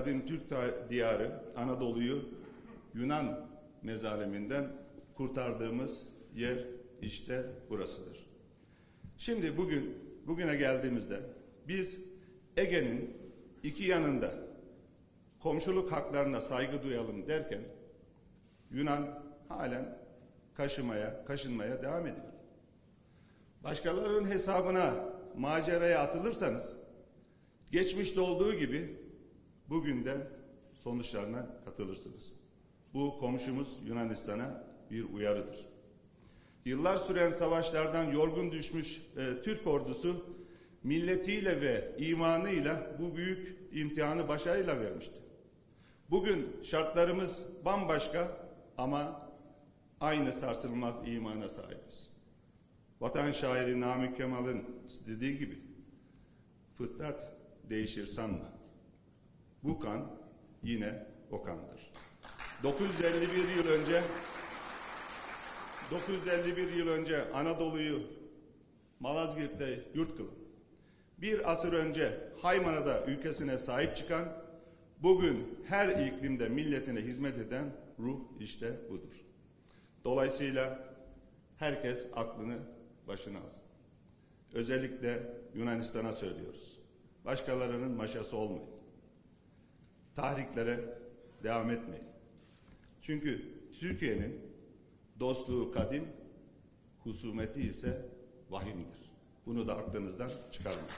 kadim Türk diyarı Anadolu'yu Yunan mezaliminden kurtardığımız yer işte burasıdır. Şimdi bugün, bugüne geldiğimizde biz Ege'nin iki yanında komşuluk haklarına saygı duyalım derken Yunan halen kaşımaya, kaşınmaya devam ediyor. Başkalarının hesabına maceraya atılırsanız geçmişte olduğu gibi bugün de sonuçlarına katılırsınız. Bu komşumuz Yunanistan'a bir uyarıdır. Yıllar süren savaşlardan yorgun düşmüş e, Türk ordusu milletiyle ve imanıyla bu büyük imtihanı başarıyla vermişti. Bugün şartlarımız bambaşka ama aynı sarsılmaz imana sahibiz. Vatan şairi Namık Kemal'in dediği gibi fıtrat değişir sanma. Bu kan yine o kandır. 951 yıl önce 951 yıl önce Anadolu'yu Malazgirt'te yurt kılan, bir asır önce Haymana'da ülkesine sahip çıkan, bugün her iklimde milletine hizmet eden ruh işte budur. Dolayısıyla herkes aklını başına alsın. Özellikle Yunanistan'a söylüyoruz. Başkalarının maşası olmayın. Tahriklere devam etmeyin. Çünkü Türkiye'nin dostluğu kadim, husumeti ise vahimdir. Bunu da aklınızdan çıkarmayın.